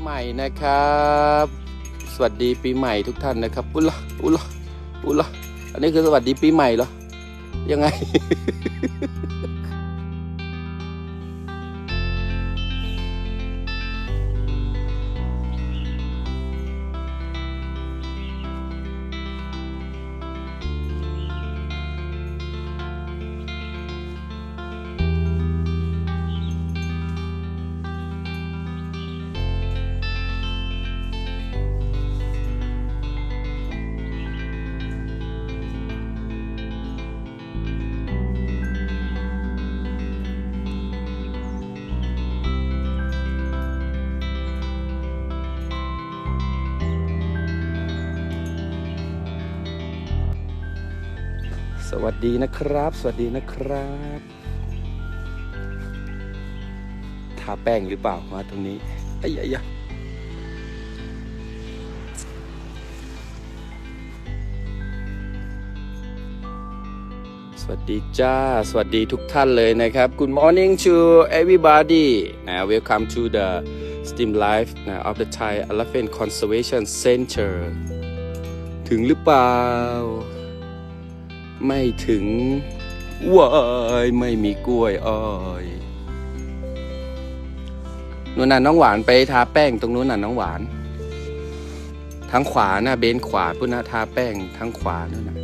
ใหม่นะครับ สวัสดีปีใหม่ทุกท่านนะครับ อุละอุละอุละอันนี้คือสวัสดีปีใหม่เหรอ ยังไง สวัสดีนะครับ สวัสดีนะครับ ทาแป้งหรือเปล่ามาตรงนี้ไอ้ยยสวัสดีจ้า สวัสดีทุกท่านเลยนะครับ Good morning to everybody uh, welcome to the Steam Life uh, of the Thai Elephant Conservation Center ถึงหรือเปล่า ไม่ถึงวายไม่มีกล้วยอ้อยนู่นน่ะน้องหวานไปทาแป้งตรงนู้นน่ะน้องหวานทางขวานะเบนขวาพุ่นนะทาแป้งทางขวานู่นนะ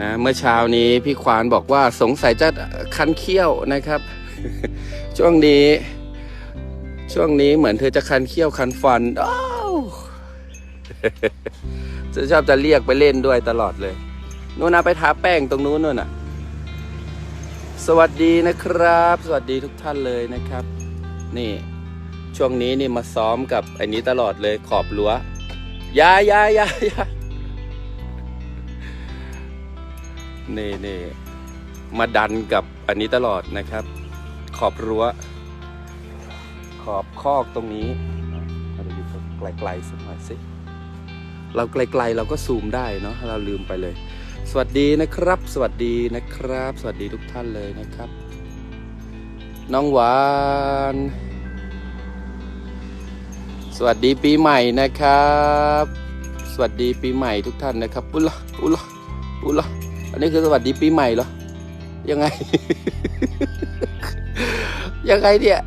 นะเมื่อเช้านี้พี่ควานบอกว่าสงสัยจะคันเขี้ยวนะครับ ช่วงนี้ ช่วงนี้เหมือนเธอจะคันเขี้ยวคันฟันอ้าวจะชอบจะเรียกไปเล่นด้วยตลอดเลย นู่นนะไปทาแป้งตรงนู้นนู่นน่ะ สวัสดีนะครับ สวัสดีทุกท่านเลยนะครับ นี่ ช่วงนี้นี่มาซ้อมกับไอ้นี้ตลอดเลยขอบรั้วยายายายานี่นี่มาดันกับอันนี้ตลอดนะครับ ขอบรั้ว ขอบคอกตรงนี้เราอยู่ไกลๆสักหน่อยสิ เราไกลๆเราก็ซูมได้เนาะเราลืมไปเลย สวัสดีนะครับ สวัสดีนะครับ สวัสดีทุกท่านเลยนะครับ น้องหวาน สวัสดีปีใหม่นะครับ สวัสดีปีใหม่ทุกท่านนะครับอุละอุละอุละอันนี้คือสวัสดีปีใหม่เหรอยังไง ยังไงเนี่ย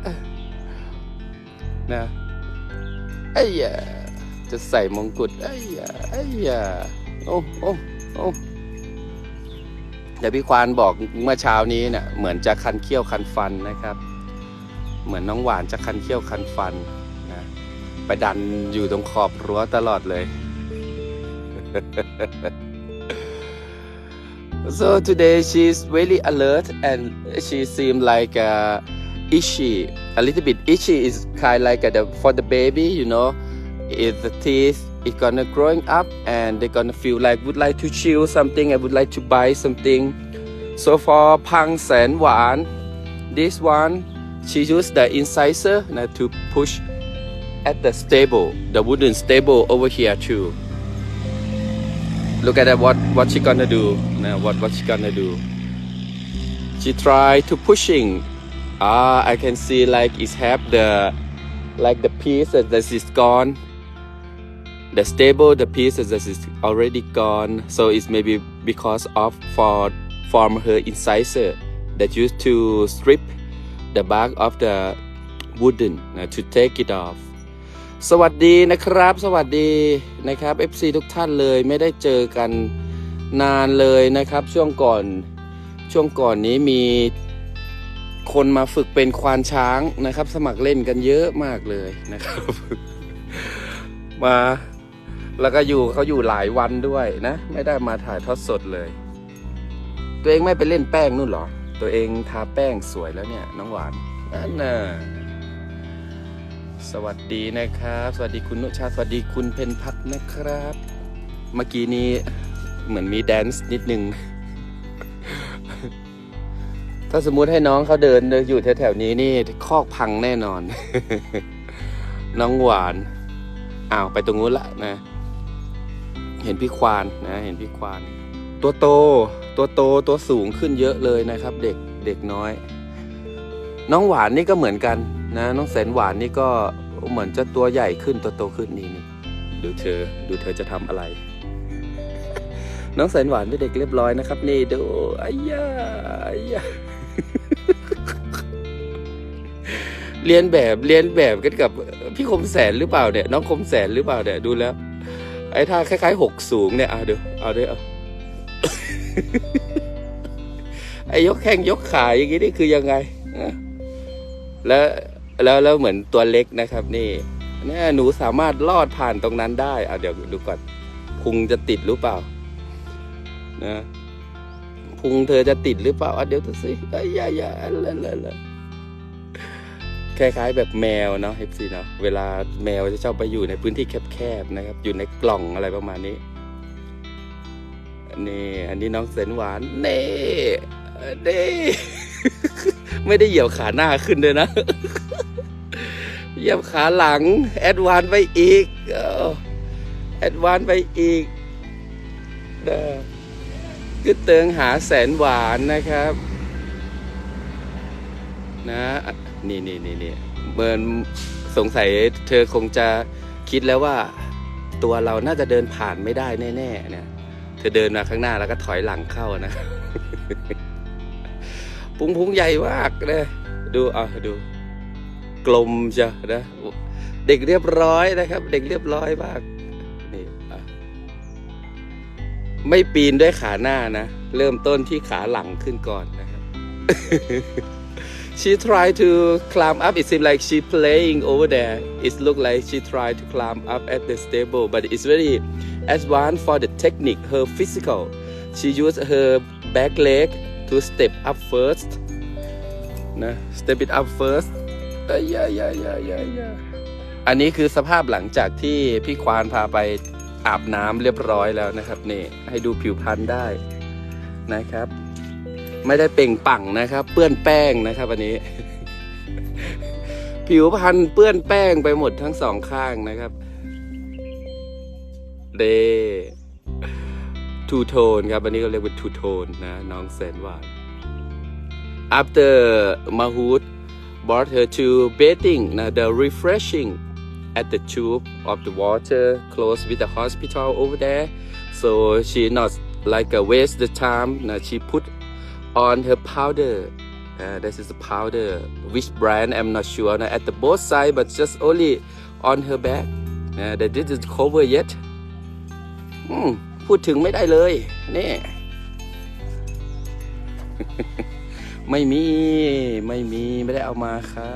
นะไอ้ยาจะใส่มงกุฎไอ้ยาไอ้ยาโอ้โอ้โอ้ เดี๋ยวพี่ควานบอกเมื่อเช้านี้เนี่ยเหมือนจะคันเขี้ยวคันฟันนะครับ เหมือนน้องหวานจะคันเขี้ยวคันฟันนะไปดันอยู่ตรงขอบรั้วตลอดเลย so today she's really alert and she seemed like uh, itchy a little bit itchy is kind like uh, the, for the baby you know if the teeth is gonna growing up and they're gonna feel like would like to chew something and would like to buy something. So for Pang Sen Wan. This one she used the incisor to push at the stable the wooden stable over here too. Look at that what what she gonna do now what what she gonna do. She try to pushing. Ah i can see like it's have the like the piece that is gone the stable the piece that is already gone so it's maybe because of for from her incisor that used to strip the back of the wooden uh, to take it off สวัสดีนะครับ สวัสดีนะครับ FC ทุกท่านเลยไม่ได้เจอกันนานเลยนะครับ ช่วงก่อนช่วงก่อนนี้มีคนมาฝึกเป็นควานช้างนะครับ สมัครเล่นกันเยอะมากเลยนะครับ มา แล้วก็อยู่เขาอยู่หลายวันด้วยนะ ไม่ได้มาถ่ายทอดสดเลย ตัวเองไม่ไปเล่นแป้งนู่นหรอ ตัวเองทาแป้งสวยแล้วเนี่ย น้องหวานนั่นน่ะสวัสดีนะครับ สวัสดีคุณนุชา สวัสดีคุณเพนพัฒน์นะครับ เมื่อกี้นี้เหมือนมีแดนซ์นิดนึง ถ้าสมมุติให้น้องเขาเดินอยู่แถวๆนี้นี่คอกพังแน่นอน น้องหวานอ้าวไปตรงนู้นละนะ เห็นพี่ควานนะเห็นพี่ควาน ตัวโตตัวโตตัวสูงขึ้นเยอะเลยนะครับ เด็กเด็กน้อย น้องหวานนี่ก็เหมือนกันนะ น้องแสนหวานนี่ก็เหมือนจะตัวใหญ่ขึ้นตัวโตขึ้นนี่นี่ดูเธอดูเธอจะทำอะไร น้องแสนหวานเป็นเด็กเรียบร้อยนะครับ นี่ดูอ้ยาอ้ยาเรียนแบบเรียนแบบกันกับพี่คมแสนหรือเปล่าเนี่ย น้องคมแสนหรือเปล่าเนี่ยดูแล้ว ไอ้ท่าคล้ายๆหกสูงเนี่ยเอาดูเอาด้วยเอาไอ้ยกแข้งยกขาอย่างงี้นี่คือยังไงอะแล้วแล้วแล้วเหมือนตัวเล็กนะครับ นี่นี่หนูสามารถลอดผ่านตรงนั้นได้อะเดี๋ยวดูก่อนพุงจะติดหรือเปล่า นะพุงเธอจะติดหรือเปล่าอะเดี๋ยวดูสิไอ้ยยายาละละละ คล้ายๆแบบแมวเนาะเอฟซีเนาะ เวลาแมวจะชอบไปอยู่ในพื้นที่แคบๆนะครับ อยู่ในกล่องอะไรประมาณนี้นี่อันนี้น้องเซนหวานเน่เน่ไม่ได้เหยียบขาหน้าขึ้นเลยนะ เหยียบขาหลัง แอดวานไปอีกแอดวานไปอีกเด้อคือเติงหาแสนหวานนะครับ นะ นี่นี่นี่นี่เหมือนสงสัยเธอคงจะคิดแล้วว่า ตัวเราน่าจะเดินผ่านไม่ได้แน่ๆเนี่ยเธอเดินมาข้างหน้าแล้วก็ถอยหลังเข้านะพุงพุงใหญ่มากเลยดูเอาดู กลมจ้ะนะเด็กเรียบร้อยนะครับ เด็กเรียบร้อยมากนี่ไม่ปีนด้วยขาหน้านะ เริ่มต้นที่ขาหลังขึ้นก่อนนะครับ she tried to climb up it seemed like she playing over there it looked like she tried to climb up at the stable but it's very advanced for the technique her physical she used her back leg to step up first นะ step it up first เอ้ยยายายายายาอันนี้คือสภาพหลังจากที่พี่ควานพาไปอาบน้ำเรียบร้อยแล้วนะครับนี่ให้ดูผิวพรรณได้นะครับ ไม่ได้เปล่งปังนะครับ เปื้อนแป้งนะครับอันนี้ ผิวพรรณเปื้อนแป้งไปหมดทั้งสองข้างนะครับเดทูโทนครับอันนี้ก็เรียกว่าทูโทนนะน้องแสนหวาน after Mahout brought her to bathing now the refreshing at the tube of the water close with the hospital over there so she not like a waste the time now she put on her powder uh, this is the powder which brand I'm not sure now, at the both side but just only on her back uh, they didn't cover yet พูดถึงไม่ได้เลยนี่ไม่มีไม่มีไม่ได้เอามาค่ะ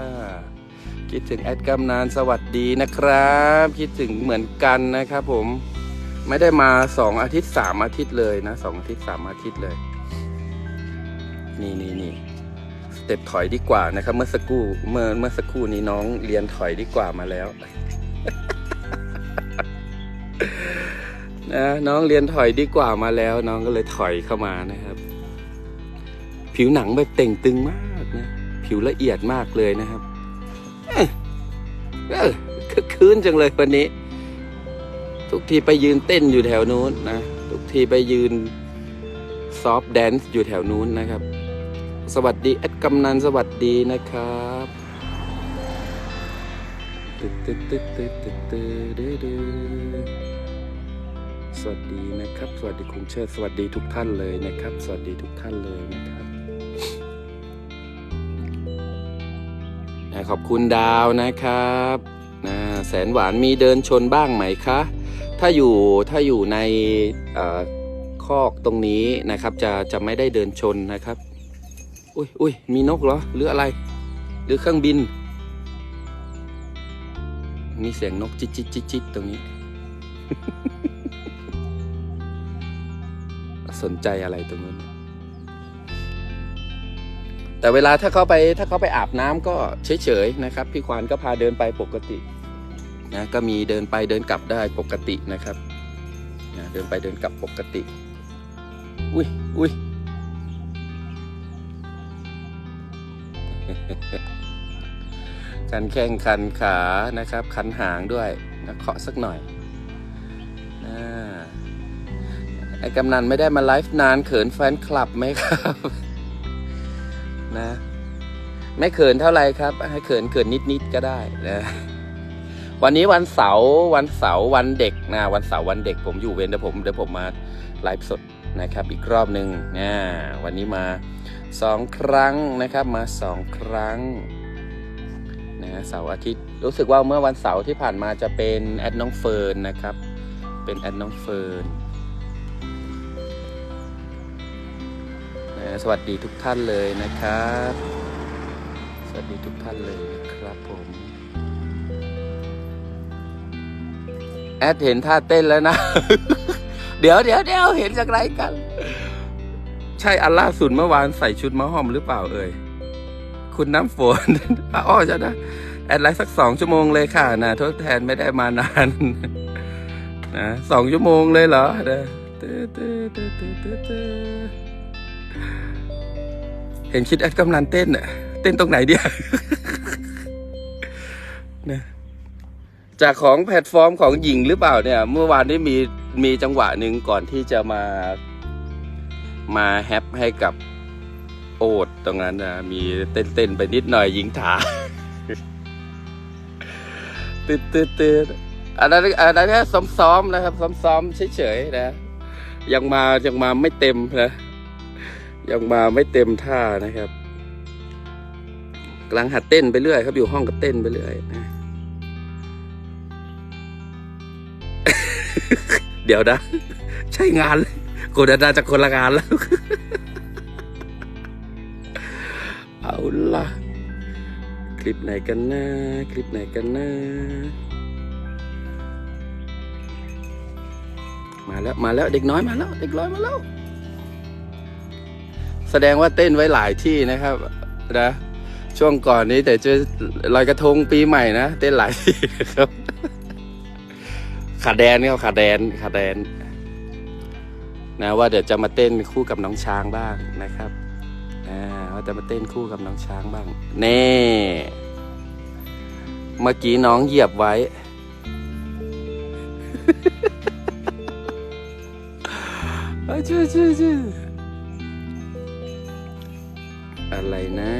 คิดถึงแอดกำนานสวัสดีนะครับ คิดถึงเหมือนกันนะครับผมไม่ได้มาสองอาทิตย์สามอาทิตย์เลยนะสองอาทิตย์สามอาทิตย์เลย นี่นี่นี่สเต็ปถอยดีกว่านะครับ เมื่อสักครู่เมื่อเมื่อสักครู่นี้น้องเรียนถอยดีกว่ามาแล้วนะน้องเรียนถอยดีกว่ามาแล้ว น้องก็เลยถอยเข้ามานะครับ ผิวหนังแบบเต่งตึงมากนะ ผิวละเอียดมากเลยนะครับเออคึกคืนจังเลยวันนี้ ทุกทีไปยืนเต้นอยู่แถวนู้นนะ ทุกทีไปยืนซอฟแดนซ์อยู่แถวนู้นนะครับ สวัสดีแอดกำนันสวัสดีนะครับสวัสดีนะครับ สวัสดีคุณเชิดสวัสดีทุกท่านเลยนะครับ สวัสดีทุกท่านเลยนะครับขอบคุณดาวนะครับนะแสนหวานมีเดินชนบ้างไหมคะ ถ้าอยู่ถ้าอยู่ในคอกตรงนี้นะครับ จะจะไม่ได้เดินชนนะครับ อุ้ยอุ้ยมีนกเหรอ หรืออะไร หรือเครื่องบิน มีเสียงนกจิตจิตจิตจิตตรงนี้ สนใจอะไรตรงนู้น แต่เวลาถ้าเขาไปถ้าเขาไปอาบน้ำก็เฉยๆนะครับ พี่ควานก็พาเดินไปปกตินะก็มีเดินไปเดินกลับได้ปกตินะครับนะเดินไปเดินกลับปกติ อุ้ยอุ้ย คันแข้งคันขานะครับ คันหางด้วยนะเคาะสักหน่อยอ่าไอ้กำนันไม่ได้มาไลฟ์นานเขินแฟนคลับไหมครับนะไม่เขินเท่าไรครับ ให้เขินเขินนิดๆก็ได้นะวันนี้วันเสาร์วันเสาร์วันเด็กนะวันเสาร์วันเด็กผมอยู่เวรเดี๋ยวผมเดี๋ยวผมมาไลฟ์สดนะครับ อีกรอบหนึ่งนะวันนี้มา สองครั้งนะครับมาสองครั้งนะเสาร์อาทิตย์รู้สึกว่าเมื่อวันเสาร์ที่ผ่านมาจะเป็นแอดน้องเฟิร์นนะครับ เป็นแอดน้องเฟิร์นนะสวัสดีทุกท่านเลยนะครับ สวัสดีทุกท่านเลยนะครับผมแอดเห็นท่าเต้นแล้วนะ เดี๋ยวเดี๋ยวเดี๋ยวเห็นจากไรกัน ใช่อันล่าสุดเมื่อวานใส่ชุดมะฮอมหรือเปล่าเอ่ยคุณน้ำฝนอ้อจะนะแอดไลน์สักสองชั่วโมงเลยค่ะนะทดแทนไม่ได้มานานนะสองชั่วโมงเลยเหรอนะเห็นคิดแอดกำลังเต้นอะเต้นตรงไหนเดียวนะจากของแพลตฟอร์มของหญิงหรือเปล่าเนี่ย เมื่อวานนี้มีมีจังหวะหนึ่งก่อนที่จะมา มาแฮปให้กับโอดตรงนั้นนะมีเต้นเต้นๆไปนิดหน่อยหญิงถาตืดตืดตืดอันนั้นอันนั้นแค่ซ้อมๆนะครับ ซ้อมๆเฉยๆนะ ยังมายังมาไม่เต็มนะยังมาไม่เต็มท่านะครับกำลังหัดเต้นไปเรื่อยครับอยู่ห้องก็เต้นไปเรื่อยนะเดี๋ยวนะ ใช่งานเลย กูดาดาจากคนละงานแล้ว เอาล่ะ คลิปไหนกันนะ คลิปไหนกันนะ มาแล้ว มาแล้ว เด็กน้อยมาแล้ว เด็กน้อยมาแล้ว แสดงว่าเต้นไว้หลายที่นะครับ นะ ช่วงก่อนนี้แต่จอลอยกระทงปีใหม่นะ เต้นหลายที่ครับขาแดนเนี่ยขาแดนขาแดน นะว่าเดี๋ยวจะมาเต้นคู่กับน้องช้างบ้างนะครับอ่าว่าจะมาเต้นคู่กับน้องช้างบ้างเน่เมื่อกี้น้องเหยียบไว้เอ้ยชื่อชื่อชื่ออะไรนะ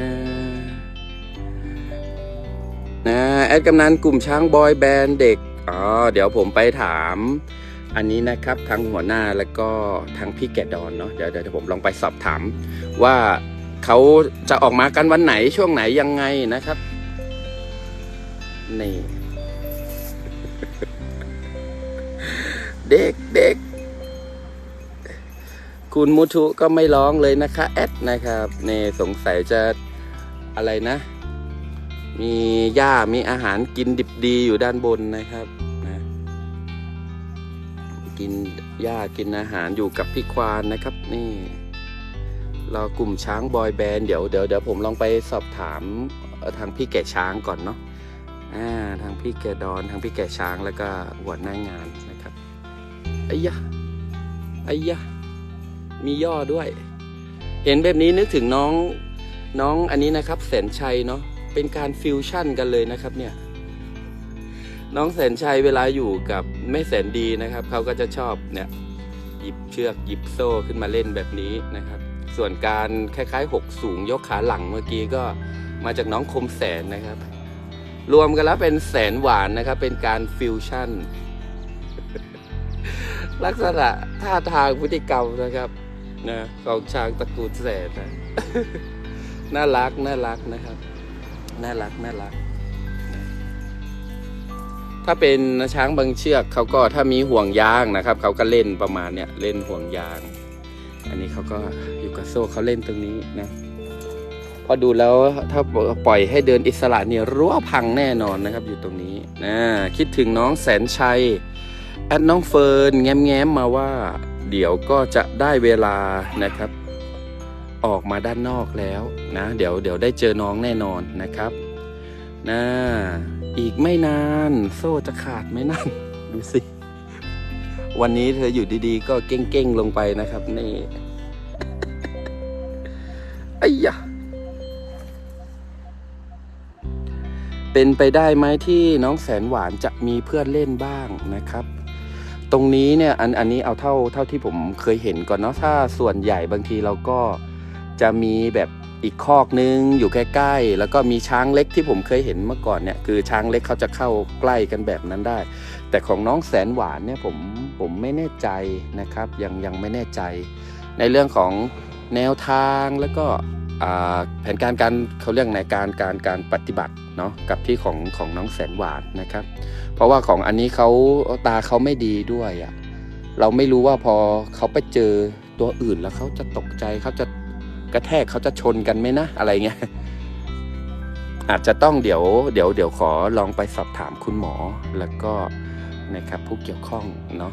นะแอดกำนันกลุ่มช้างบอยแบนด์เด็กอ๋อเดี๋ยวผมไปถาม อันนี้นะครับทางหัวหน้าแล้วก็ทางพี่แกดอนเนาะเดี๋ยวเดี๋ยวผมลองไปสอบถาม ว่าเขาจะออกมากันวันไหนช่วงไหนยังไงนะครับนี่เด็กเด็กคุณมุทุก็ไม่ร้องเลยนะคะแอดนะครับนี่สงสัยจะอะไรนะ มีหญ้ามีอาหารกินดิบดีอยู่ด้านบนนะครับ กินหญ้ากินอาหารอยู่กับพี่ควานนะครับ นี่เรอกลุ่มช้างบอยแบนด์เดี๋ยวเดี๋ยวเดี๋ยวผมลองไปสอบถามทางพี่แก่ช้างก่อนเนาะอ่าทางพี่แก่ดอนทางพี่แก่ช้างแล้วก็หัวหน้างานนะครับไอ้ยะไอ้ยะมีย่อด้วย เห็นแบบนี้นึกถึงน้องน้องอันนี้นะครับแสนชัยเนาะเป็นการฟิวชั่นกันเลยนะครับเนี่ย น้องแสนชัยเวลาอยู่กับแม่แสนดีนะครับเขาก็จะชอบเนี่ยหยิบเชือกหยิบโซ่ขึ้นมาเล่นแบบนี้นะครับ ส่วนการคล้ายๆหกสูงยกขาหลังเมื่อกี้ก็มาจากน้องคมแสนนะครับ รวมกันแล้วเป็นแสนหวานนะครับ เป็นการฟิวชั่น ลักษณะท่าทางพฤติกรรมนะครับนะของช้างตระกูลแสนนะน่ารักน่ารักนะครับ น่ารักน่ารัก ถ้าเป็นช้างบางเชือกเขาก็ถ้ามีห่วงยางนะครับเขาก็เล่นประมาณเนี้ยเล่นห่วงยาง อันนี้เขาก็อยู่กับโซ่เขาเล่นตรงนี้นะพอดูแล้วถ้าปล่อยให้เดินอิสระเนี่ยรั้วพังแน่นอนนะครับ อยู่ตรงนี้นะคิดถึงน้องแสนชัยแอดน้องเฟิร์นแง้มๆมาว่า เดี๋ยวก็จะได้เวลานะครับ ออกมาด้านนอกแล้วนะ เดี๋ยวเดี๋ยวได้เจอน้องแน่นอนนะครับนะ อีกไม่นานโซ่จะขาดไหมนั่นดูสิ วันนี้เธออยู่ดีๆ ก็เก้งๆลงไปนะครับนี่ไอ้ยะเป็นไปได้ไหมที่น้องแสนหวานจะมีเพื่อนเล่นบ้างนะครับ ตรงนี้เนี่ยอันอันนี้เอาเท่าเท่าที่ผมเคยเห็นก่อนเนาะถ้าส่วนใหญ่บางทีเราก็จะมีแบบ อีกคอกนึงอยู่ใกล้ๆ แล้วก็มีช้างเล็กที่ผมเคยเห็นเมื่อก่อนเนี่ยคือช้างเล็กเขาจะเข้าใกล้กันแบบนั้นได้ แต่ของน้องแสนหวานเนี่ยผมผมไม่แน่ใจนะครับ ยังยังไม่แน่ใจ ในเรื่องของแนวทางแล้วก็แผนการการเขาเรียกในการการการปฏิบัติเนาะกับที่ของของน้องแสนหวานนะครับ เพราะว่าของอันนี้เขาตาเขาไม่ดีด้วยอะ่ะเราไม่รู้ว่าพอเขาไปเจอตัวอื่นแล้วเขาจะตกใจเขาจะ กระแทกเขาจะชนกันไหมนะ อะไรเงี้ยอาจจะต้องเดี๋ยวเดี๋ยวเดี๋ยวขอลองไปสอบถามคุณหมอแล้วก็นะครับผู้เกี่ยวข้องเนาะ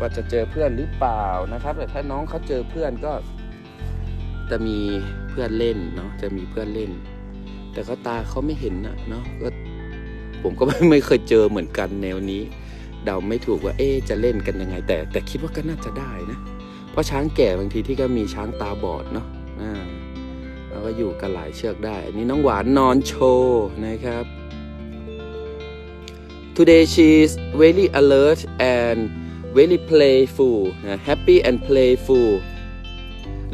ว่าจะเจอเพื่อนหรือเปล่านะครับ แต่ถ้าน้องเขาเจอเพื่อนก็ จะมีเพื่อนเล่นเนาะจะมีเพื่อนเล่น แต่เขาตาเขาไม่เห็นนะเนาะก็ผมก็ไม่เคยเจอเหมือนกันแนวนี้ เดาไม่ถูกว่าเอ๊จะเล่นกันยังไง แต่แต่คิดว่าก็น่าจะได้นะ เพราะช้างแก่บางทีที่ก็มีช้างตาบอดเนาะอ่าแล้วก็อยู่กันหลายเชือกได้ อันนี้น้องหวานนอนโชว์นะครับ Today she is very alert and very playful happy and playful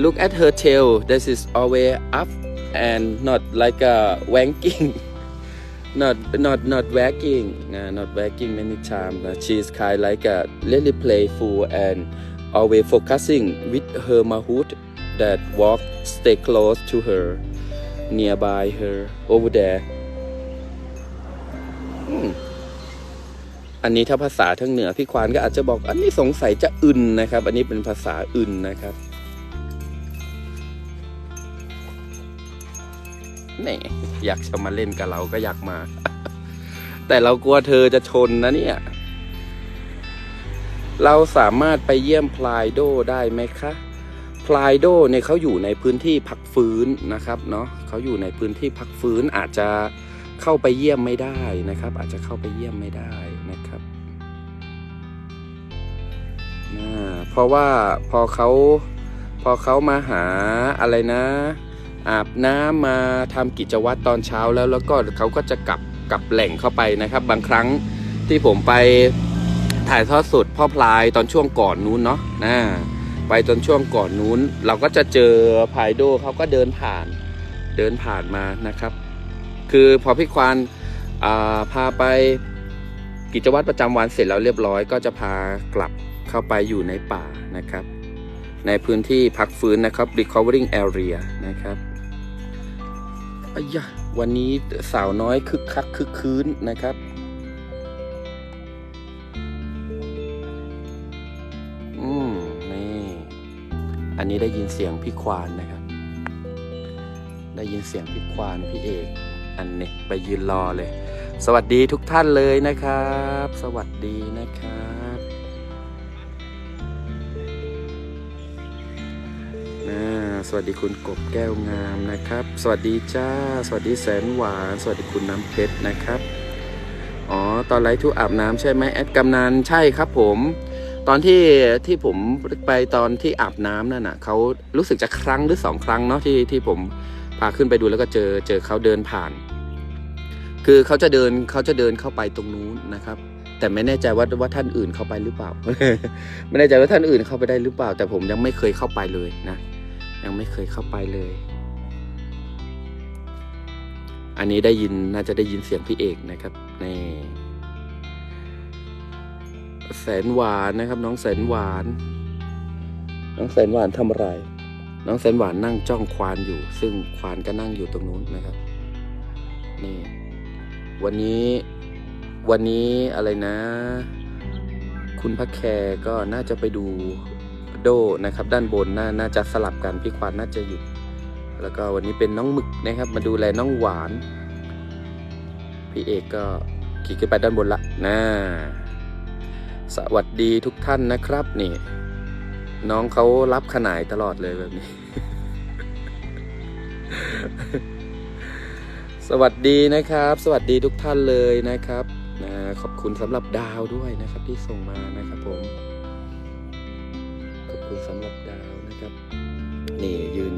look at her tail this is always up and not like a wanking not not not wagging uh, not wagging many times uh, she's kind like a really playful and always focusing with her mahout that walk stay close to her nearby her over there อันนี้ถ้าภาษาทางเหนือพี่ควานก็อาจจะบอก อันนี้สงสัยจะอึนนะครับ อันนี้เป็นภาษาอึนนะครับนี่อยากจะมาเล่นกับเราก็อยากมา แต่เรากลัวเธอจะชนนะเนี่ย เราสามารถไปเยี่ยมพลายโดได้ไหมคะพลายโดเนี่ยเขาอยู่ในพื้นที่พักฟื้นนะครับเนาะเขาอยู่ในพื้นที่พักฟื้นอาจจะเข้าไปเยี่ยมไม่ได้นะครับ อาจจะเข้าไปเยี่ยมไม่ได้นะครับเพราะว่าพอเขาพอเขามาหาอะไรนะ อาบน้ำมาทำกิจวัตรตอนเช้าแล้วแล้วก็เขาก็จะกลับกลับแหล่งเข้าไปนะครับ บางครั้งที่ผมไป ถ่ายทอดสดพ่อพลายตอนช่วงก่อนนู้นเนาะนะไปตอนช่วงก่อนนู้น เราก็จะเจอพายโดเขาก็เดินผ่านเดินผ่านมานะครับ คือพอพี่ควานาพาไปกิจวัตรประจำวันเสร็จแล้วเรียบร้อย ก็จะพากลับเข้าไปอยู่ในป่านะครับ ในพื้นที่พักฟื้นนะครับ recovering area นะครับอ้ยวันนี้สาวน้อยคึกคักคึกคืนนะครับ นี้ได้ยินเสียงพี่ควานนะครับ ได้ยินเสียงพี่ควานพี่เอก อันนี้ไปยืนรอเลย สวัสดีทุกท่านเลยนะครับ สวัสดีนะครับอ่าสวัสดีคุณกบแก้วงามนะครับ สวัสดีจ้า สวัสดีแสนหวาน สวัสดีคุณน้ำเพชรนะครับ อ๋อ ตอนไลฟ์ทุกอาบน้ำใช่ไหมแอดกำนันใช่ครับผม ตอนที่ที่ผมไปตอนที่อาบน้ำนั่นน่ะเขารู้สึกจะครั้งหรือสองครั้งเนาะที่ที่ผมพาขึ้นไปดูแล้วก็เจอเจอเขาเดินผ่าน คือเขาจะเดินเขาจะเดินเข้าไปตรงนู้นนะครับ แต่ไม่แน่ใจว่าว่าท่านอื่นเข้าไปหรือเปล่า ไม่แน่ใจว่าท่านอื่นเข้าไปได้หรือเปล่า แต่ผมยังไม่เคยเข้าไปเลยนะ ยังไม่เคยเข้าไปเลย อันนี้ได้ยินน่าจะได้ยินเสียงพี่เอกนะครับนี่ แสนหวานนะครับ น้องแสนหวาน น้องแสนหวานทำอะไร น้องแสนหวานนั่งจ้องควานอยู่ ซึ่งควานก็นั่งอยู่ตรงนู้นนะครับ นี่ วันนี้วันนี้อะไรนะ คุณพักแคร์ก็น่าจะไปดูโดนะครับ ด้านบนน่าน่าจะสลับกันพี่ควานน่าจะอยู่ แล้วก็วันนี้เป็นน้องหมึกนะครับ มาดูแลน้องหวาน พี่เอกก็ขี่ขึ้นไปด้านบนละนะ สวัสดีทุกท่านนะครับ นี่ น้องเขารับขนายตลอดเลยแบบนี้ สวัสดีนะครับ สวัสดีทุกท่านเลยนะครับนะขอบคุณสำหรับดาวด้วยนะครับ ที่ส่งมานะครับผม ขอบคุณสำหรับดาวนะครับ นี่ยืน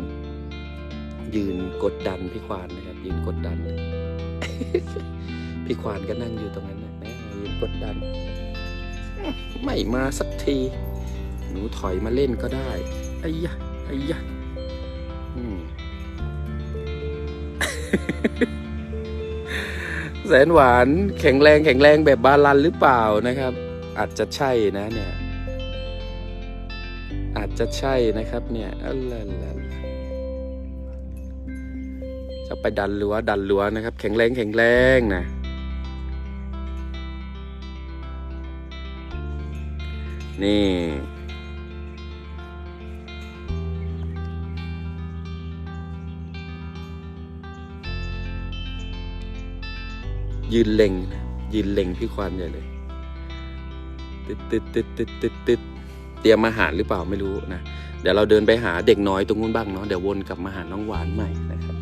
ยืนกดดันพี่ควานนะครับ ยืนกดดัน พี่ควานก็นั่งอยู่ตรงนั้นนะยืนกดดัน ไม่มาสักที หนูถอยมาเล่นก็ได้ไอ้ยะไอ้ยะแสนหวานแข็งแรงแข็งแรงแบบบาลันหรือเปล่านะครับ อาจจะใช่นะเนี่ย อาจจะใช่นะครับเนี่ยอัลลจะไปดันลัวดันลัวนะครับ แข็งแรงแข็งแรงนะ นี่ ยืนเล็งนะยืนเล็งพี่ควานใหญ่เลยตึ๊ดตึ๊ดตึ๊ดตึ๊ดตึ๊ดตึ๊ดเตรียมอาหารหรือเปล่าไม่รู้นะ เดี๋ยวเราเดินไปหาเด็กน้อยตรงนู้นบ้างเนาะเดี๋ยววนกลับมาหาน้องหวานใหม่นะครับ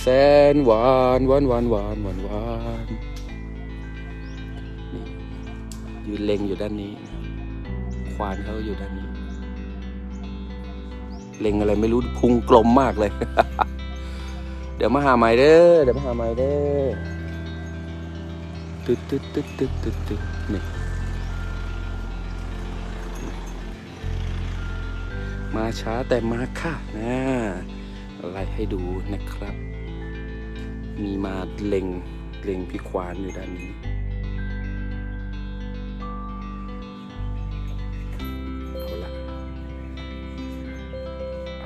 แสนหวานหวานหวานหวานหวานหวาน ยืนเล็งอยู่ด้านนี้ครับควานเขาอยู่ด้านนี้ เล็งอะไรไม่รู้พุงกลมมากเลย เดี๋ยวมาหาใหม่เด้อเดี๋ยวมาหาใหม่เด้อตึ๊ดตึ๊ดตึ๊ดตึ๊ดตึ๊ดตึ๊ดนี่มาช้าแต่มาค่ะนะอะไรให้ดูนะครับ มีมาเล็งเล็งพี่ควานอยู่ด้านนี้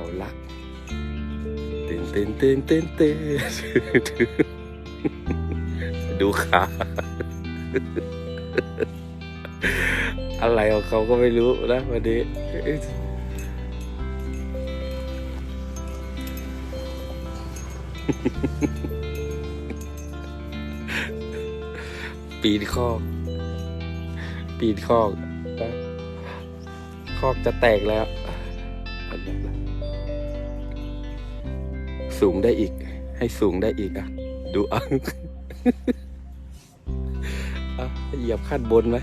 เอาละตื่นตื่นตื่นตื่นตื่นดูขาอะไรของเขาก็ไม่รู้นะวันนี้ปีนคอก ปีนคอก คอกจะแตกแล้ว สูงได้อีก ให้สูงได้อีกอะ ดูอะอะเหยียบขั้นบนไหม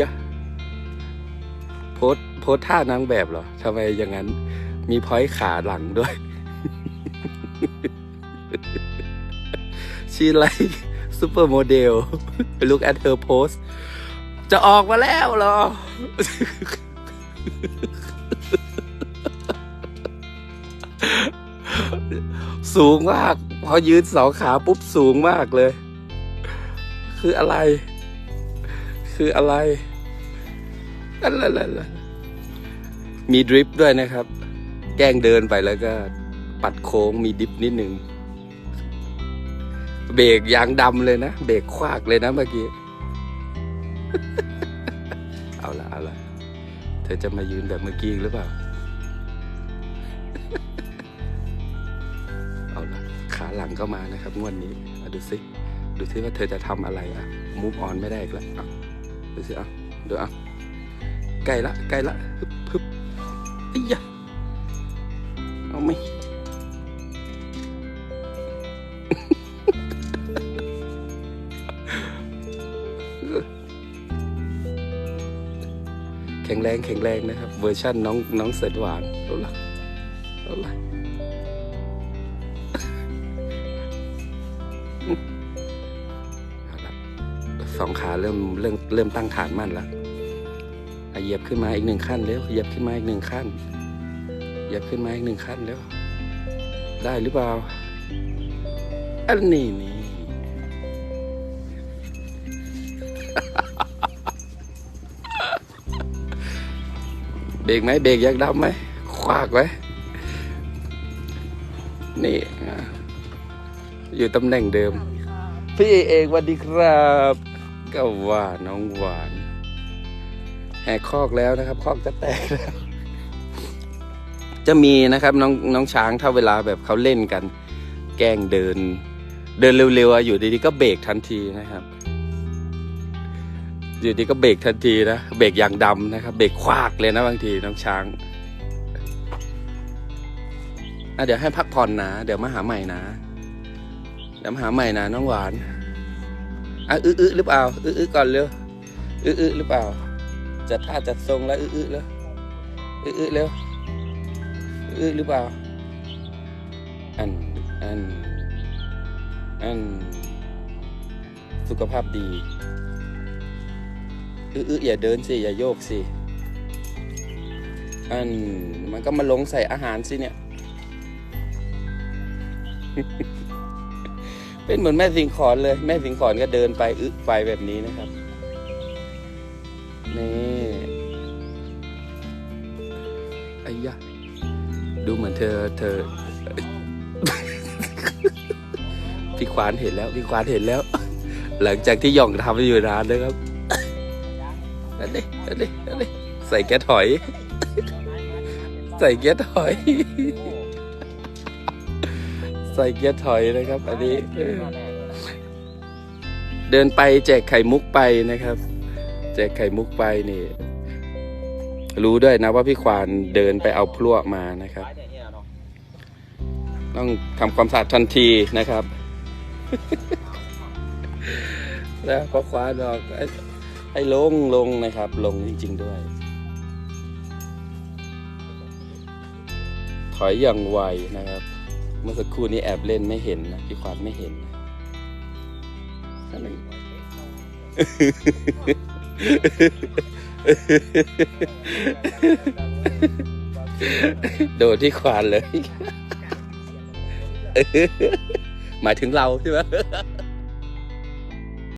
ยะโพสโพสท่านางแบบเหรอทำไมอย่างนั้น มีพอยต์ขาหลังด้วย ชีไลซูเปอร์โมเดล look at her pose จะออกมาแล้วเหรอ สูงมาก พอยืนสองขาปุ๊บสูงมากเลย คืออะไร คืออะไรอะไรๆมีดริฟด้วยนะครับ แกล้งเดินไปแล้วก็ ปัดโค้งมีดิฟนิดหนึ่งเบรกยางดำเลยนะ เบรกควักเลยนะเมื่อกี้ เอาละเอาละเธอจะมายืนแบบเมื่อกี้อีกหรือเปล่า ขาหลังก็มานะครับ งวดนี้ดูสิดูสิว่าเธอจะทำอะไรอะมูฟออนไม่ได้อีกแล้วดูสิเอาดูเอาใกล้ละใกล้ละฮึบฮึบอ้ยะเอาไหมแข็งแรงแข็งแรงนะครับ เวอร์ชั่นน้องน้องเสดหวานเอาละเอาละ เริ่มเริ่มเริ่มตั้งฐานมั่นแล้วเหยียบขึ้นมาอีกหนึ่งขั้นเร็วเหยียบขึ้นมาอีกหนึ่งขั้นเหยียบขึ้นมาอีกหนึ่งขั้นเร็วได้หรือเปล่าอันนี้นี่เบรกไหมเบรกยักษ์ดำไหมควักไว้นี่อะอยู่ตำแหน่งเดิม พี่เอกสวัสดีครับ ก็ว่าน้องหวาน แหกคอกแล้วนะครับ คอกจะแตกแล้ว จะมีนะครับน้องน้องช้างถ้าเวลาแบบเขาเล่นกัน แกล้งเดิน เดินเร็วๆอยู่ดีๆก็เบรกทันทีนะครับอยู่ดีก็เบรกทันทีนะเบรกอย่างดำนะครับ เบรกควักเลยนะบางทีน้องช้างเดี๋ยวให้พักผ่อนนะ เดี๋ยวมาหาใหม่นะ เดี๋ยวมาหาใหม่นะน้องหวาน อะอื้อหรือเปล่าอื้อก่อนเร็วอื้อหรือเปล่า จัดท่าจัดทรงแล้วอื้อแล้วอื้อเร็วอื้อหรือเปล่า อันอันอันสุขภาพดีอื้ออย่าเดินสิ อย่าโยกสิ อันมันก็มาลงใส่อาหารสิเนี่ย เป็นเหมือนแม่สิงขอนเลย แม่สิงขอนก็เดินไปอึไปแบบนี้นะครับ นี่ไอ้ยะดูเหมือนเธอเธอ พี่ควานเห็นแล้ว พี่ควานเห็นแล้ว หลังจากที่หย่องทำอยู่นานนะครับอันนี้อันนี้อันนี้ใส่แก๊สถอย ใส่เกียร์ถอย ใส่เกียร์ถอยนะครับ อันนี้เออเดินไปแจกไข่มุกไปนะครับ แจกไข่มุกไปนี่ รู้ด้วยนะว่าพี่ควานเดินไปเอาพลั่วมานะครับ ต้องทำความสะอาดทันทีนะครับแล้วพอควานบอกให้ให้ลงลงนะครับ ลงจริง ๆด้วย ถอยอย่างไวนะครับ เมื่อสักครู่นี้แอบเล่นไม่เห็นนะพี่ควันไม่เห็นนะอันนี้โดนที่ควานเลย หมายถึงเราใช่ไหม